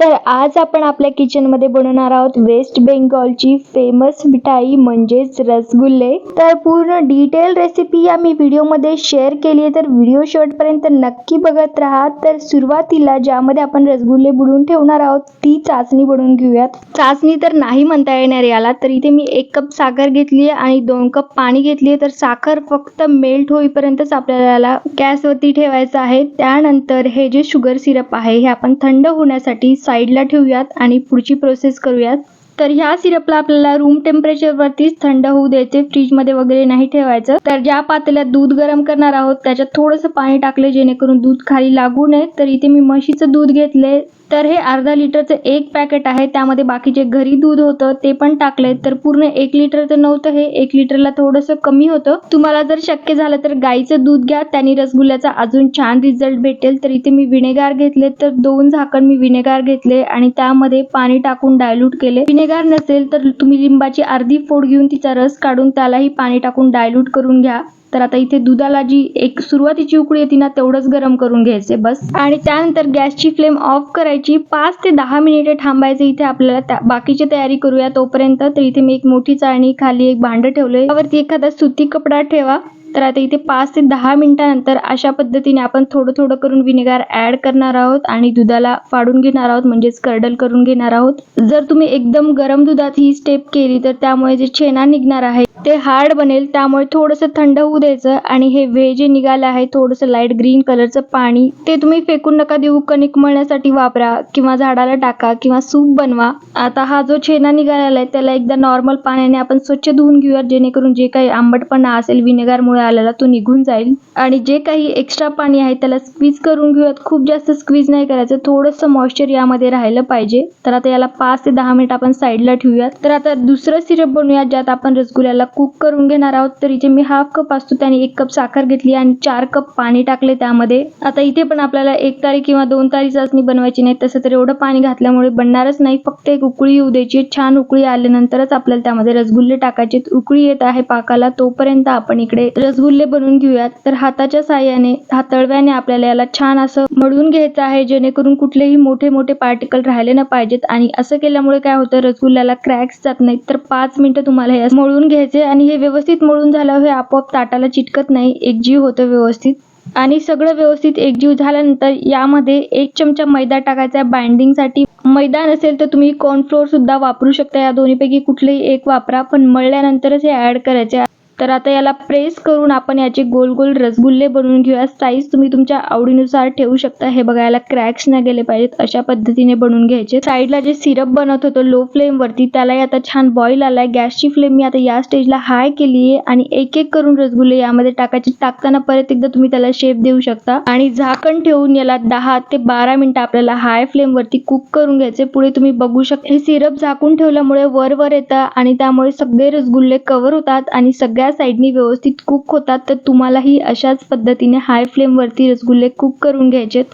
तर आज आपण आपल्या किचनमध्ये बनवणार आहोत वेस्ट बेंगॉलची फेमस मिठाई म्हणजेच रसगुल्ले. तर पूर्ण डिटेल रेसिपी या मी व्हिडिओमध्ये शेअर केली आहे. तर व्हिडिओ शेवटपर्यंत नक्की बघत राहा. तर सुरुवातीला ज्यामध्ये आपण रसगुल्ले बुडवून ठेवणार आहोत ती चाचणी बनवून घेऊयात. चाचणी तर नाही म्हणता येणार याला तर इथे मी एक कप साखर घेतली आहे आणि दोन कप पाणी घेतली आहे. तर साखर फक्त मेल्ट होईपर्यंतच आपल्याला याला गॅसवरती ठेवायचं आहे. त्यानंतर हे जे शुगर सिरप आहे हे आपण थंड होण्यासाठी साईडला ठेवूयात आणि पुढची प्रोसेस करूयात. तर ह्या सिरपला आपल्याला रूम टेम्परेचरवरतीच थंड होऊ द्यायचे फ्रीजमध्ये वगैरे नाही ठेवायचं. तर ज्या पातेल्यात दूध गरम करणार आहोत त्याच्यात थोडंसं पाणी टाकले जेणेकरून दूध खाली लागू नये. तर इथे मी म्हशीचं दूध घेतले तर हे अर्धा लिटरचं एक पॅकेट आहे. त्यामध्ये बाकीचे घरी दूध होतं ते पण टाकले तर पूर्ण एक लिटर तर नव्हतं हे. एक लिटरला थोडंसं कमी होतं. तुम्हाला जर शक्य झालं तर गाईचं दूध घ्या. त्यांनी रसगुल्ल्याचा अजून छान रिझल्ट भेटेल. तर इथे मी विनेगार घेतले तर दोन झाकण मी विनेगार घेतले आणि त्यामध्ये पाणी टाकून डायल्यूट केले. विनेगार नसेल तर तुम्ही लिंबाची अर्धी फोड घेऊन तिचा रस काढून त्यालाही पाणी टाकून डायल्यूट करून घ्या. तर आता इथे दुधाला जी एक सुरुवातीची उकळी येते ना तेवढंच गरम करून घ्यायचे बस. आणि त्यानंतर गॅसची फ्लेम ऑफ करायची. पाच ते दहा मिनिटे थांबायचे इथे आपल्याला. त्या बाकीची तयारी करूया तोपर्यंत. तर इथे मी एक मोठी चाळणी खाली एक भांड ठेवलंय. त्यावरती एखादा सुती कपडा ठेवा. तर आता इथे पाच ते दहा मिनटानंतर अशा पद्धतीने आपण थोडं थोडं करून विनेगार ऍड करणार आहोत आणि दुधाला फाडून घेणार आहोत म्हणजेच कर्डल करून घेणार आहोत. जर तुम्ही एकदम गरम दुधात ही स्टेप केली तर त्यामुळे जे छेना निघणार आहे ते हार्ड बनेल. त्यामुळे थोडंसं थंड होऊ द्यायचं आणि हे वे जे निघालं आहे थोडंसं लाइट ग्रीन कलरचं पाणी ते तुम्ही फेकून नका देऊ. कणिक मळण्यासाठी वापरा किंवा झाडाला टाका किंवा सूप बनवा. आता हा जो छेना निघालेला आहे त्याला एकदा नॉर्मल पाण्याने आपण स्वच्छ धुवून घेऊया जेणेकरून जे काही आंबटपणा असेल विनेगारमुळे मिळालेला तो निघून जाईल. आणि जे काही एक्स्ट्रा पाणी आहे त्याला स्क्वीज करून घेऊयात. खूप जास्त स्क्वीज नाही करायचं. थोडंसं मॉइश्चर यामध्ये राहिलं पाहिजे. तर आता याला पाच ते दहा मिनिट आपण साईडला ठेवूयात. तर आता दुसरं सिरप बनवूयात ज्यात आपण रसगुल्ल्याला कुक करून घेणार आहोत. तर इथे मी हाफ कप असतो त्याने एक कप साखर घेतली आणि चार कप पाणी टाकले त्यामध्ये. आता इथे पण आपल्याला एक तारीख किंवा दोन तारीख चाचणी बनवायची नाही. तसं तर एवढं पाणी घातल्यामुळे बनणारच नाही. फक्त एक उकळी येऊ द्यायची छान उकळी आल्यानंतरच आपल्याला त्यामध्ये रसगुल्ले टाकायचे उकळी येत आहे पाकाला तोपर्यंत आपण इकडे रसगुल्ले बनवून घेऊयात. तर हाताच्या साह्याने हातळव्याने आपल्याला याला छान असं मळून घ्यायचं आहे जेणेकरून कुठलेही मोठे मोठे पार्टिकल राहिले ना पाहिजेत. आणि असं केल्यामुळे काय होतं रसगुल्ल्याला क्रॅक्स जात नाहीत. तर पाच मिनिटं तुम्हाला हे मळून घ्यायचे आणि हे व्यवस्थित मळून झाल्यावर हे आपोआप ताटाला चिटकत नाही. एकजीव होतं व्यवस्थित. आणि सगळं व्यवस्थित एकजीव झाल्यानंतर यामध्ये एक चमचा मैदा टाकायचा. आहे बाइंडिंगसाठी मैदा नसेल तर तुम्ही कॉर्नफ्लोअर सुद्धा वापरू शकता. या दोन्हीपैकी कुठलेही एक वापरा. पण मळल्यानंतरच हे ऍड करायचे. तर आता याला प्रेस करून आपण याचे गोल गोल रसगुल्ले बनवून घेऊया. साईज तुम्ही तुमच्या आवडीनुसार ठेवू शकता. हे बघायला क्रॅक्स नाही गेले पाहिजेत. अशा पद्धतीने बनवून घ्यायचे. साईडला जे सिरप बनवत होतो लो फ्लेमवरती त्यालाही आता छान बॉईल आलाय. गॅसची फ्लेम मी आता या स्टेजला हाय केली आहे आणि एक एक करून रसगुल्ले यामध्ये टाकायचे. टाकताना परत एकदा तुम्ही त्याला शेप देऊ शकता. आणि झाकण ठेवून याला दहा ते बारा मिनिटं आपल्याला हाय फ्लेमवरती कुक करून घ्यायचे. पुढे तुम्ही बघू शकता. हे सिरप झाकून ठेवल्यामुळे वर वर येतं आणि त्यामुळे सगळे रसगुल्ले कव्हर होतात आणि सगळ्या साईडनी व्यवस्थित कुक होतात तर तुम्हालाही अशाच पद्धतीने हाय फ्लेमवरती रसगुल्ले कुक करून घ्यायचेत.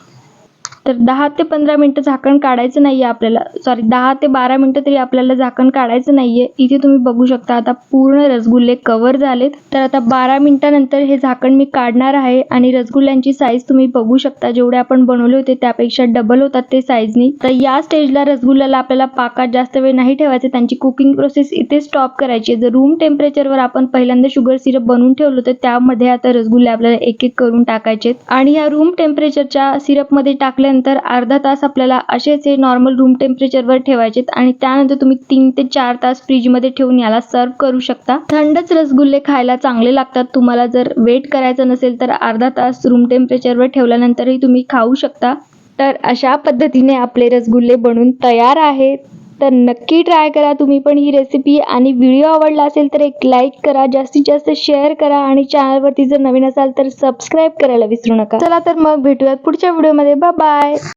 तर दहा ते पंधरा मिनटं झाकण काढायचं नाही आहे आपल्याला. सॉरी दहा ते बारा मिनटं तरी आपल्याला झाकण काढायचं नाही आहे इथे तुम्ही बघू शकता आता पूर्ण रसगुल्ले कव्हर झालेत. तर आता बारा मिनटानंतर हे झाकण मी काढणार आहे आणि रसगुल्ल्यांची साईज तुम्ही बघू शकता. जेवढे आपण बनवले होते त्यापेक्षा डबल होतात ते साईजनी तर या स्टेजला रसगुल्ल्याला आपल्याला पाकात जास्त वेळ नाही ठेवायचे. त्यांची कुकिंग प्रोसेस इथे स्टॉप करायची जर रूम टेम्परेचरवर आपण पहिल्यांदा शुगर सिरप बनवून ठेवलं तर त्यामध्ये आता रसगुल्ले आपल्याला एक एक करून टाकायचे आणि या रूम टेम्परेचरच्या सिरपमध्ये टाकल्यानंतर अर्धा तास आपल्याला असेच हे नॉर्मल रूम टेम्परेचरवर ठेवायचे आणि त्यानंतर तुम्ही तीन ते चार तास फ्रीजमध्ये ठेवून याला सर्व करू शकता. थंडच रसगुल्ले खायला चांगले लागतात. तुम्हाला जर वेट करायचं नसेल तर अर्धा तास रूम टेम्परेचरवर ठेवल्यानंतरही तुम्ही खाऊ शकता. तर अशा पद्धतीने आपले रसगुल्ले बनून तयार आहेत. तर नक्की ट्राय करा तुम्ही पण ही रेसिपी आणि व्हिडिओ आवडला असेल तर एक लाईक करा जास्तीत जास्त शेअर करा आणि चॅनलवरती जर नवीन असाल तर सबस्क्राईब करायला विसरू नका. चला तर मग भेटूयात पुढच्या व्हिडिओमध्ये बाय